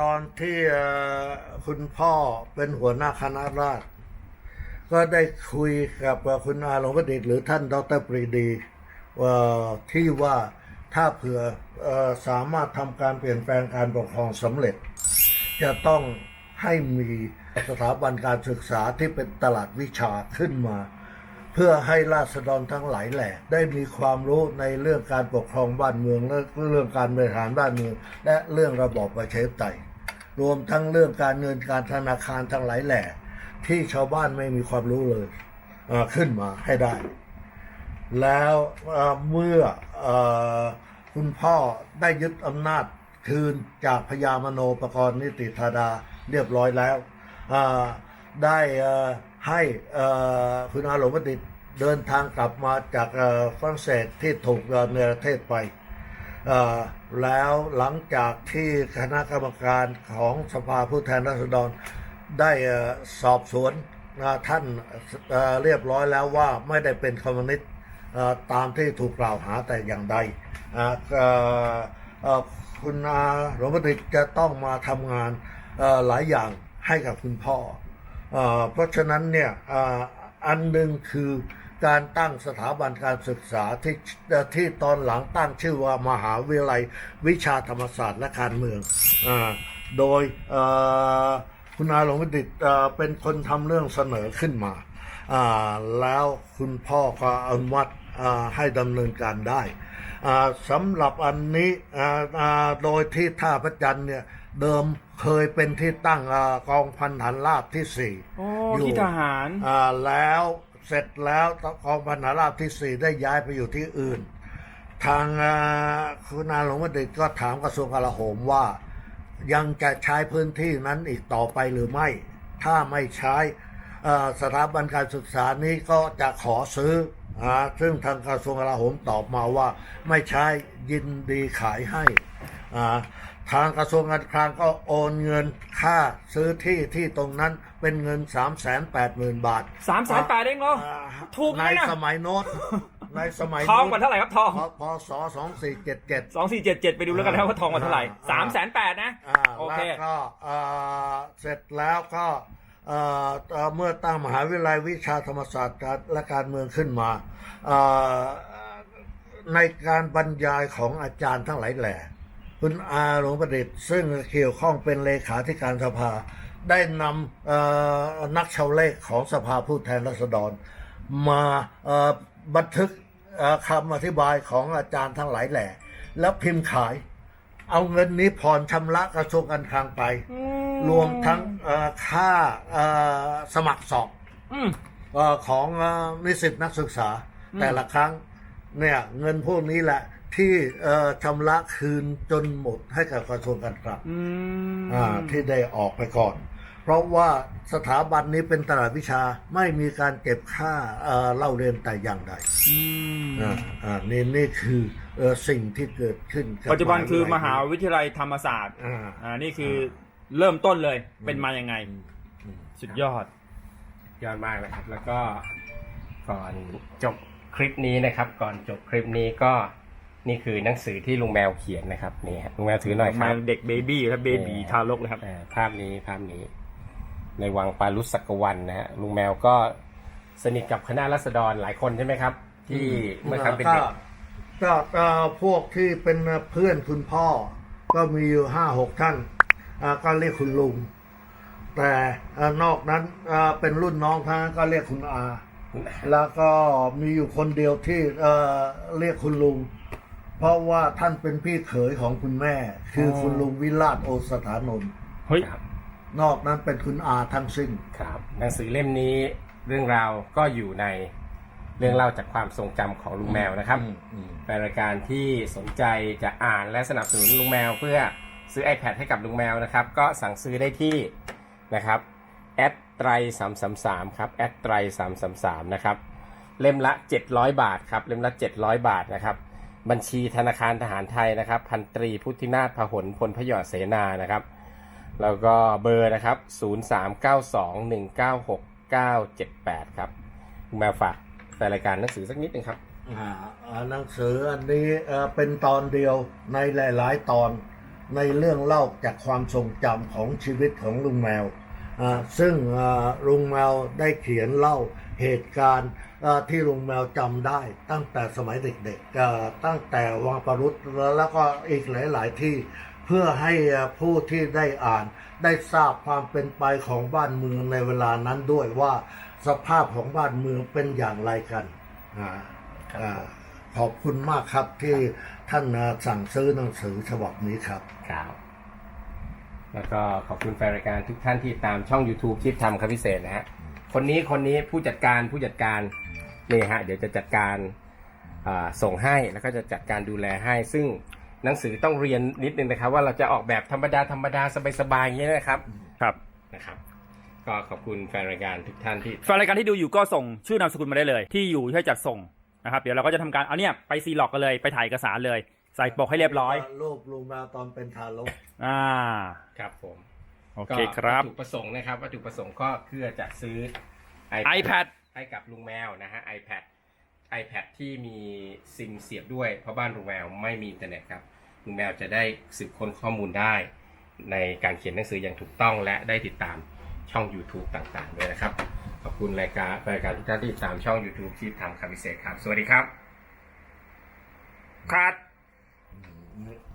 ตอนที่คุณพ่อเป็นหัวหน้าคณะราษฎรก็ได้คุยกับคุณอาหลวงประดิษฐ์หรือท่านดรปรีดีว่าที่ว่าถ้าเผื่อสามารถทำการเปลี่ยนแปลงการปกครองสำเร็จ จะต้องให้มีสถาบันการศึกษาที่เป็นตลาดวิชาขึ้นมา เพื่อให้ราษฎรทั้งหลายแหล่ได้มีความรู้ในเรื่องการปกครองบ้านเมืองและเรื่องการบริหารบ้านเมือง และเรื่องระบอบประชาธิปไตยรวมทั้งเรื่องการเงินการธนาคารทั้งหลายแหล่ที่ชาวบ้านไม่มีความรู้เลยขึ้นมาให้ได้ แล้วเมื่ออคุณพ่อได้ยึดอำนาจคืนจากพญามโนปกรณ์นิติธาดาเรียบร้อยแล้วได้ ให้คุณอาหลงประดิษฐ์เดินทางกลับมาจากฝรั่งเศสที่ถูกเนรเทศไป แล้วหลังจากที่คณะกรรมการของสภาผู้แทนราษฎรได้สอบสวนท่านเเรียบร้อยแล้วว่าไม่ได้เป็นคอมมิวนิสต์ตามที่ถูกกล่าวหาแต่อย่างใดคุณอาหลวงประดิษฐ์จะต้องมาทำงานหลายอย่างให้กับคุณพ่อ เพราะฉะนั้นเนี่ยอันหนึ่งคือการตั้งสถาบันการศึกษาที่ที่ตอนหลังตั้งชื่อว่ามหาวิทยาลัยวิชาธรรมศาสตร์และการเมืองอโดยคุณอาหลวงประดิษฐ์เป็นคนทำเรื่องเสนอขึ้นมา แล้วคุณพ่อก็อนุมัติให้ดำเนินการได้สำหรับอันนี้โดยที่ท่าพระจันทร์เนี่ย เดิมเคยเป็นที่ตั้งอากองพันฐานราบที่สี่โอ้อยู่ที่ทหารอ่าแล้วเสร็จแล้วกองพันฐานราบที่สี่ได้ย้ายไปอยู่ที่อื่น ทางอ่าคุณอาหลวงประดิษฐ์ก็ถามกระทรวงกลาโหมว่า ยังจะใช้พื้นที่นั้นอีกต่อไปหรือไม่ ถ้าไม่ใช้เอ่อสถาบันการศึกษานี้ก็จะขอซื้ออ่าซึ่งทางกระทรวงกลาโหมตอบมาว่า ไม่ใช้ยินดีขายให้อ่า ทางกระทรวงการคลังก็โอนเงินค่าซื้อที่ที่ตรงนั้นเป็นเงิน 3 8 0 0 0 0 บาท สามแสนแปดเองเหรอ อ่าถูกไหมในน่ะสมัยโน้ตในสมัยทองโน้กว่าเท่าไหร่ครับทองพพศสองสี่เจ็ดเจ็ดสองสี่เจ็ดเจ็ดไปดูแล้วกันนะว่าทองกว่าเท่าไหร่อ่าสามแสนแปดนะ อ่าโอเค แล้วก็เอ่อเสร็จแล้วก็เอ่อเอ่อเมื่อตั้งมหาวิทยาลัยวิชาธรรมศาสตร์และการเมืองขึ้นมาเอ่อในการบรรยายของอาจารย์ทั้งหลายแหล่ คุณอาหลวงประดิษฐ์ซึ่งเกี่ยวข้องเป็นเลขาธิการสภา ได้นำเอ่อนักชาวเลขของสภาผู้แทนราษฎร มาเอ่อบันทึกเอ่อคำอธิบายของอาจารย์ทั้งหลายแหล่แล้วพิมพ์ขาย เอาเงินนี้ผ่อนชำระกระทรวงการคลังไป รวมทั้งเอ่อค่าเอ่อสมัครสอบอืมเอ่อของเอ่อนิสิตนักศึกษาอืมแต่ละครั้งเนี่ยเงินพวกนี้แหละ ที่เอ่อชำระคืนจนหมดให้กับกระทรวงการคลังอืมอ่าที่ได้ออกไปก่อน เพราะว่าสถาบันนี้เป็นตลาดวิชาไม่มีการเก็บค่าเอ่อเล่าเรียนแต่อย่างใดอืมอ่าอ่านี่นี่คือเอ่อสิ่งที่เกิดขึ้นกับปัจจุบันคือมหาวิทยวิทยาลัยธรรมศาสตร์อ่าอ่านี่คือเริ่มต้นเลยเป็นมายังไงอืมสุดยอดยอดมากนะครับ แล้วก็ก่อนจบคลิปนี้นะครับ ก่อนจบคลิปนี้ก็ นี่คือหนังสือที่ลุงแมวเขียนนะครับนี่ฮะลุงแมวถือหน่อยครับ เด็กเบบี้ครับเบบีเออทารกเลยครับ อ่าภาพนี้ภาพนี้ ในวังปารุสักวันนะฮะลุงแมวก็สนิทกับคณะรัษฎรหลายคนใช่ไหมครับ ที่เมื่อครั้งเป็นเด็กก็ก็พวกที่เป็นเพื่อนคุณพ่อ ก็มีอยู่ห้าหกท่านอ่าก็เรียกคุณลุง แต่อ่านอกนั้นอ่าเป็นรุ่นน้องท่านก็เรียกคุณอา แล้วก็มีอยู่คนเดียวที่เอ่อเรียกคุณลุง เพราะว่าท่านเป็นพี่เขยของคุณแม่ คือออ คุณลุงวิราชโอสถานนท์เฮ้ยครับ นอกนั้นเป็นคุณอาทั้งสิ้น ครับหนังสือเล่มนี้เรื่องราวก็อยู่ในเรื่องเล่าจากความทรงจำของลุงแมวนะครับอืมอืมเป็นรายการที่สนใจจะอ่านและสนับสนุนลุงแมว เพื่อซื้อ iPad ให้กับลุงแมวนะครับ ก็สั่งซื้อได้ที่นะครับแอดไตรสามสามสามครับแอดไตรสามสามสามนะครับ เล่มละ 700 บาทครับ เล่มละ 700 บาทนะครับ บัญชีธนาคารทหารไทยนะครับ พันตรีพุทธินาถพหลพลพยอเสนานะครับ แล้วก็เบอร์นะครับ 0392196978 ครับลุงแมวฝากแฟนรายการหนังสือสักนิดนึงครับอ่าหนังสืออันนี้เป็นตอนเดียวในหลาย ๆ ตอนในเรื่องเล่าจากความทรงจำของชีวิตของลุงแมว ซึ่งลุงแมวได้เขียนเล่าเหตุการณ์ที่ลุงแมวจำได้ตั้งแต่สมัยเด็กๆ ตั้งแต่วังประรุษแล้วก็อีกหลาย ๆ ที่เพื่อให้ผู้ที่ได้อ่านได้ทราบความเป็นไปของบ้านเมืองในเวลานั้นด้วยว่าสภาพของบ้านเมืองเป็นอย่างไรกันอ่าครับอ่าขอบคุณมากครับที่ท่านสั่งซื้อหนังสือฉบับนี้ครับครับ แล้วก็ขอบคุณแฟนรายการทุกท่านที่ตามช่อง YouTube ชิปทำครับพิเศษนะฮะคนนี้คนนี้ผู้จัดการผู้จัดการนี่ฮะเดี๋ยวจะจัดการอ่าส่งให้แล้วก็จะจัดการดูแลให้ ซึ่งหนังสือต้องเรียนนิดนึงนะครับ ว่าเราจะออกแบบธรรมดาธรรมดาสบายๆอย่างนี้นะครับครับนะครับ ก็ขอบคุณแฟนรายการทุกท่านที่แฟนรายการที่ดูอยู่ก็ส่งชื่อนามสกุลมาได้เลย ที่อยู่ให้จัดส่งนะครับ เดี๋ยวเราก็จะทำการเอาเนี่ยไปซีล็อกกันเลยไปถ่ายเอกสารเลย ใส่ปกให้เรียบร้อย รูปลุงแมวตอนเป็นทารกอ่า ครับผมโอเคครับ วัตถุประสงค์นะครับวัตถุประสงค์ก็เพื่อจะซื้อ iPad ให้กับลุงแมวนะฮะ iPad iPad ที่มีซิมเสียบด้วย เพราะบ้านลุงแมวไม่มีอินเทอร์เน็ตครับลุงแมวจะได้สืบค้นข้อมูลได้ ในการเขียนหนังสืออย่างถูกต้องและได้ติดตามช่อง YouTube ต่างๆด้วยนะครับ ขอบคุณรายการรายการทุกท่านที่ติดตามช่อง YouTube ที่ทำคำพิเศษครับ สวัสดีครับ ครับ อืม